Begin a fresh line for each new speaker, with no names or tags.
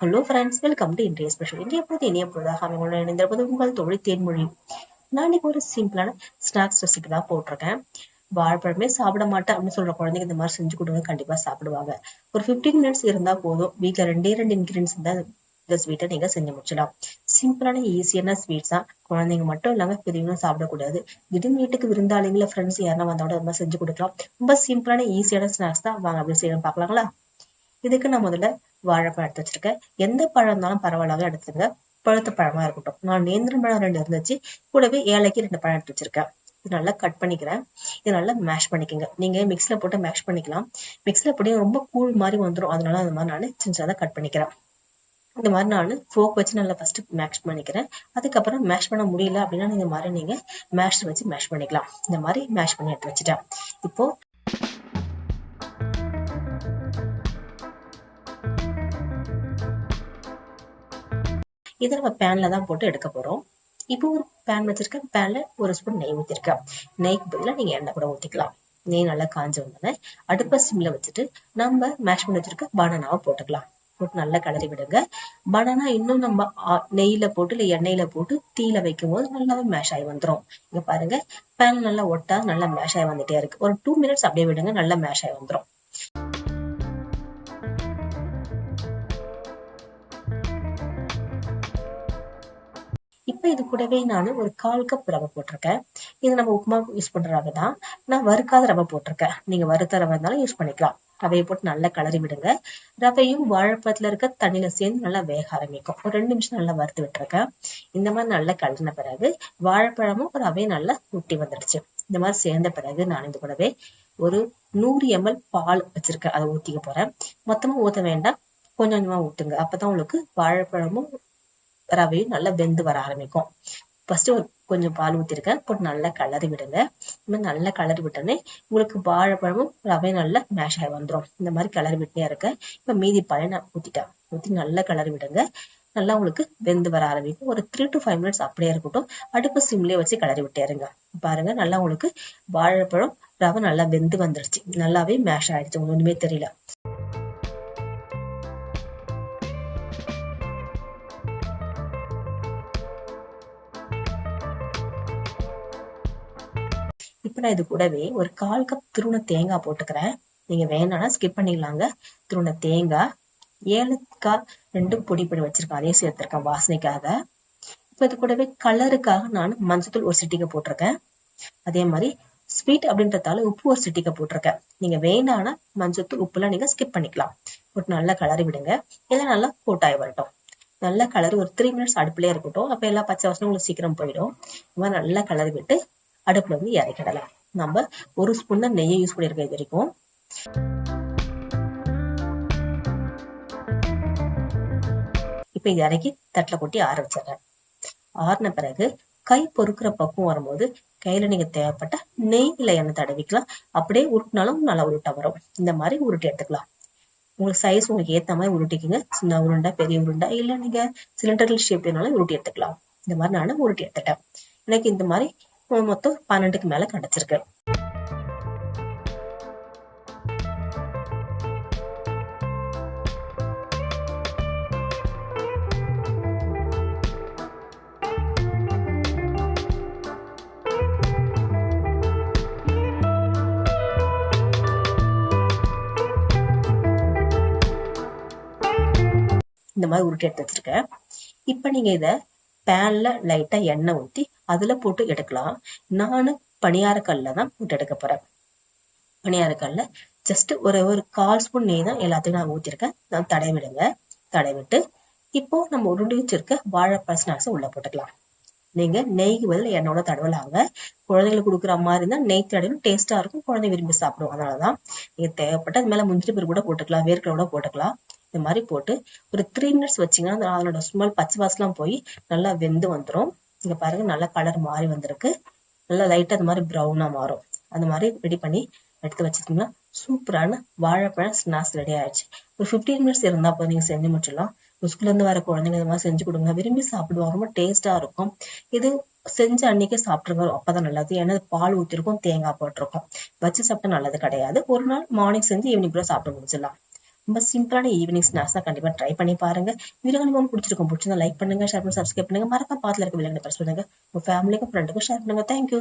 Hello friends welcome to இன்றைய special இன்றைய பொழுது இனிய பொழுதாக அவங்களோட இணைந்திருப்பது உங்கள் தொழில் தேன்மொழி. நான் இன்னைக்கு ஒரு சிம்பிளான ஸ்நாக்ஸ் ரெசிபி தான் போட்டிருக்கேன். வாழைப்பழமே சாப்பிட மாட்டேன் அப்படின்னு சொல்ற குழந்தைங்க இந்த மாதிரி செஞ்சு கொடுங்க கண்டிப்பா சாப்பிடுவாங்க. ஒரு 15 மினிட்ஸ் இருந்தா போதும். வீட்டுல ரெண்டே ரெண்டு இன்கிரீடியன்ஸ் இருந்தா இந்த ஸ்வீட்டை நீங்க செஞ்சு முடிச்சிடலாம். சிம்பிளான ஈஸியான ஸ்வீட்ஸ் தான். குழந்தைங்க மட்டும் இல்லாம பெரியவங்களும் சாப்பிடக்கூடாது. திடீர்னு வீட்டுக்கு விருந்தாளிங்கள ஃப்ரெண்ட்ஸ் யாரா வந்தோட அது மாதிரி செஞ்சு கொடுக்கலாம். ரொம்ப சிம்பிளான ஈஸியான ஸ்நாக்ஸ் தான். வாங்க அப்படி செய்யணும் பாக்கலாங்களா இதுக்கு நான் முதல்ல வாழைப்பழம் எடுத்து வச்சிருக்கேன் எந்த பழம் இருந்தாலும் பரவாயில்லாத எடுத்துங்க பழுத்த பழமா இருக்கட்டும். நான் நேந்திரம் பழம் ரெண்டு இருந்துச்சு. கூடவே ஏழைக்கு ரெண்டு பழம் எடுத்து வச்சிருக்கேன். இது நல்லா கட் பண்ணிக்கிறேன். இது நல்லா மேஷ் பண்ணிக்கோங்க. நீங்க மிக்ஸ்ல போட்டு மேஷ் பண்ணிக்கலாம். மிக்ஸ்ல போட்டு ரொம்ப கூழ் மாதிரி வந்துடும் அதனால அந்த மாதிரி நான் சின்ன சின்னதாக கட் பண்ணிக்கிறேன். இந்த மாதிரி நான் ஃபோக் வச்சு நல்லா ஃபர்ஸ்ட் மேஷ் பண்ணிக்கிறேன். அதுக்கப்புறம் மேஷ் பண்ண முடியல அப்படின்னா இந்த மாதிரி நீங்க மேஷ் வச்சு மேஷ் பண்ணிக்கலாம். இந்த மாதிரி மேஷ் பண்ணி எடுத்து வச்சுட்டேன். இப்போ இதை நம்ம பேன்ல தான் போட்டு எடுக்க போறோம். இப்போ ஒரு பேன் வச்சிருக்கேன் பேன்ல ஒரு ஸ்பூன் நெய் ஊத்திருக்கேன் நெய்க்கு பதிலாக நீங்க எண்ணெய் கூட ஊத்திக்கலாம். நெய் நல்லா காஞ்ச உடனே அடுப்பை சிம்ல வச்சுட்டு நம்ம மேஷ் பண்ணி வச்சிருக்க பனானாவை போட்டுக்கலாம். போட்டு நல்லா கிளறி விடுங்க. பனானா இன்னும் நம்ம ஆ- நெய்யில போட்டு இல்ல எண்ணெயில போட்டு தீயில வைக்கும் போது நல்லாவே மேஷ் ஆகி வந்துரும். இங்க பாருங்க பேன் நல்லா ஒட்டா நல்லா மேஷ் ஆகி வந்துட்டே இருக்கு. ஒரு டூ மினிட்ஸ் அப்படியே விடுங்க நல்லா மேஷ் ஆகி வந்துரும். இப்ப இது கூடவே நான் ஒரு கால் கப் ரவை போட்டிருக்கேன். இது நம்ம உப்புமா யூஸ் பண்ற ரவை தான். நான் வறுக்காத ரவை போட்டிருக்கேன். நீங்க வறுத்த ரவை இருந்தாலும் யூஸ் பண்ணிக்கலாம். ரவையை போட்டு நல்லா கிளறி விடுங்க. ரவையும் வாழைப்பழத்துல இருக்க தண்ணியில சேர்ந்து நல்லா வேக ஆரம்பிக்கும். ஒரு ரெண்டு நிமிஷம் நல்லா வறுத்து விட்டுருக்கேன். இந்த மாதிரி நல்லா கிளறின பிறகு வாழைப்பழமும் ரவையும் நல்லா ஊட்டி வந்துடுச்சு. இந்த மாதிரி சேர்ந்த பிறகு நான் இது கூடவே ஒரு நூறு எம்எல் பால் வச்சிருக்கேன். அதை ஊத்திக்க போறேன். மொத்தமா ஊத்த வேண்டாம். கொஞ்சம் கொஞ்சமா ஊட்டுங்க அப்பதான் உங்களுக்கு வாழைப்பழமும் ரவையும் நல்லா வெந்து வர ஆரம்பிக்கும். ஃபர்ஸ்ட் ஒரு கொஞ்சம் பால் ஊத்திருக்கேன் போட்டு நல்லா கலரி விடுங்க. இந்த மாதிரி நல்லா கலரி விட்டோன்னே உங்களுக்கு வாழைப்பழமும் ரவையும் நல்லா மேஷ் ஆகி வந்துடும் இந்த மாதிரி கலரி விட்டே இருக்க இப்ப மீதி பழைய நான் ஊத்திட்டேன். ஊத்தி நல்லா கலரி விடுங்க. நல்லா உங்களுக்கு வெந்து வர ஆரம்பிக்கும். ஒரு த்ரீ டு ஃபைவ் மினிட்ஸ் அப்படியே இருக்கட்டும். அடுப்பு சிம்லயே வச்சு கலரி விட்டே இருங்க. பாருங்க நல்லா உங்களுக்கு வாழைப்பழம் ரவை நல்லா வெந்து வந்துருச்சு. நல்லாவே மேஷ் ஆயிடுச்சு. ஒண்ணுமே தெரியல. இப்ப நான் இது கூடவே ஒரு கால் கப் திருண தேங்காய் போட்டுக்கிறேன். நீங்க வேணாம்னா ஸ்கிப் பண்ணிக்கலாங்க. திருண தேங்காய் ஏலக்காய் ரெண்டும் பொடி பொடி வச்சிருக்கேன். அதையும் சேர்த்திருக்கேன் வாசனைக்காக. இப்ப இது கூடவே கலருக்காக நான் மஞ்சத்தூள் ஒரு சிட்டிக்க போட்டிருக்கேன். அதே மாதிரி ஸ்வீட் அப்படின்றதால உப்பு ஒரு சிட்டிக்க போட்டிருக்கேன். நீங்க வேணாம்னா மஞ்சத்தூள் உப்புலாம் நீங்க ஸ்கிப் பண்ணிக்கலாம். போட்டு நல்லா கலரி விடுங்க. எல்லாம் நல்லா கோட்டாய் வரட்டும். நல்லா கலர் ஒரு த்ரீ மினிட்ஸ் அடுப்புலயே இருக்கட்டும். அப்ப எல்லா பச்சை வாசனும் உங்களுக்கு சீக்கிரம் போயிடும். இந்த மாதிரி நல்லா கலரி விட்டு அடுப்புல வந்து இறக்கிடலாம். நம்ம ஒரு ஸ்பூன் தான் நெய்யை யூஸ் பண்ணிருக்கோம் இது வரைக்கும். இப்ப இது இறக்கி தட்டுல கொட்டி ஆற வச்சிடுறேன். ஆறின பிறகு கை பொறுக்கிற பக்குவம் வரும்போது கையில நீங்க தேவைப்பட்ட நெய் இல்ல எண்ணெய் தடவிக்கலாம். அப்படியே உருட்டினாலும் நல்லா உருட்டை வரும். இந்த மாதிரி உருட்டி எடுத்துக்கலாம். உங்களுக்கு சைஸ் உங்களுக்கு ஏத்த மாதிரி உருட்டிக்கிங்க. சின்ன உருண்டை பெரிய உருண்டை இல்ல நீங்க சிலிண்டர்கள் ஷேப் வேணாலும் உருட்டி எடுத்துக்கலாம். இந்த மாதிரி நானும் உருட்டி எடுத்துட்டேன். எனக்கு இந்த மாதிரி மொத்தம் பன்னெண்டுக்கு மேல கிடைச்சிருக்கு. இந்த மாதிரி உருட்டி எடுத்து வச்சிருக்கேன். இப்ப நீங்க இதை பேன்ல லைட்டா எண்ணெய் ஊத்தி அதுல போட்டு எடுக்கலாம். நானு பணியாரக்கல்ல தான் போட்டு எடுக்க போறேன். பணியார கல்ல ஜஸ்ட் ஒரு ஒரு கால் ஸ்பூன் நெய் தான் எல்லாத்தையும் நான் ஊத்திருக்கேன். நான் தடவிடுங்க. விடுங்க விட்டு இப்போ நம்ம உருண்டி வச்சிருக்க வாழைப்பழ ஸ்நாக்ஸ் உள்ள போட்டுக்கலாம். நீங்க நெய்க்கு பதில் எண்ணெயோட தடவலாங்க. குழந்தைங்களுக்கு கொடுக்குற மாதிரி இருந்தா நெய் தடவிலும் டேஸ்டா இருக்கும். குழந்தை விரும்பி சாப்பிடுவோம் அதனாலதான் நீங்க தேவைப்பட்ட அது மேல முந்திரி பருப்பு கூட போட்டுக்கலாம். வேர்க்கடலை கூட போட்டுக்கலாம். இந்த மாதிரி போட்டு ஒரு த்ரீ மினிட்ஸ் வச்சீங்கன்னா அந்த அதனோட ஸ்மெல் பச்சை வாசலாம் போய் நல்லா வெந்து வந்துடும் இங்க பாருங்க நல்லா கலர் மாறி வந்திருக்கு. நல்லா லைட்டாக அந்த மாதிரி ப்ரௌனாக மாறும். அந்த மாதிரி ரெடி பண்ணி எடுத்து வச்சுட்டிங்கன்னா சூப்பரான வாழைப்பழம் ஸ்நாக்ஸ் ரெடி ஆயிடுச்சு. ஒரு 15 மினிட்ஸ் இருந்தால் போதும் நீங்கள் செஞ்சு முடிச்சிடலாம். ஸ்கூல்ல வர குழந்தைங்க இந்த மாதிரி செஞ்சு கொடுங்க. விரும்பி சாப்பிடுவாங்க. ரொம்ப டேஸ்ட்டாக இருக்கும். இது செஞ்ச அன்னைக்கே சாப்பிட்டுருங்க. அப்பதான் நல்லது. ஏன்னா பால் ஊத்திருக்கும் தேங்காய் போட்டிருக்கும். வச்சு சாப்பிட்டா நல்லது கிடையாது. ஒரு நாள் மார்னிங் செஞ்சு ஈவினிங் கூட சாப்பிட்டு முடிச்சிடலாம். ரொம்ப சிம்பிளான ஈவினிங் ஸ்நாக்ஸ் தான் கண்டிப்பா ட்ரை பண்ணி பாருங்க. வீடியோ உங்களுக்கு பிடிச்சிருக்கும் பிடிச்சிருந்தா லைக் பண்ணுங்க ஷேர் பண்ணி சப்ஸ்கிரைப் பண்ணுங்க. மறக்காம பாத்துல இருக்க விலங்கு பிரஸ் பண்ணுங்க. உங்க ஃபேமிலிக்கும் ஃப்ரெண்டுக்கும் ஷேர் பண்ணுங்க. தேங்க்யூ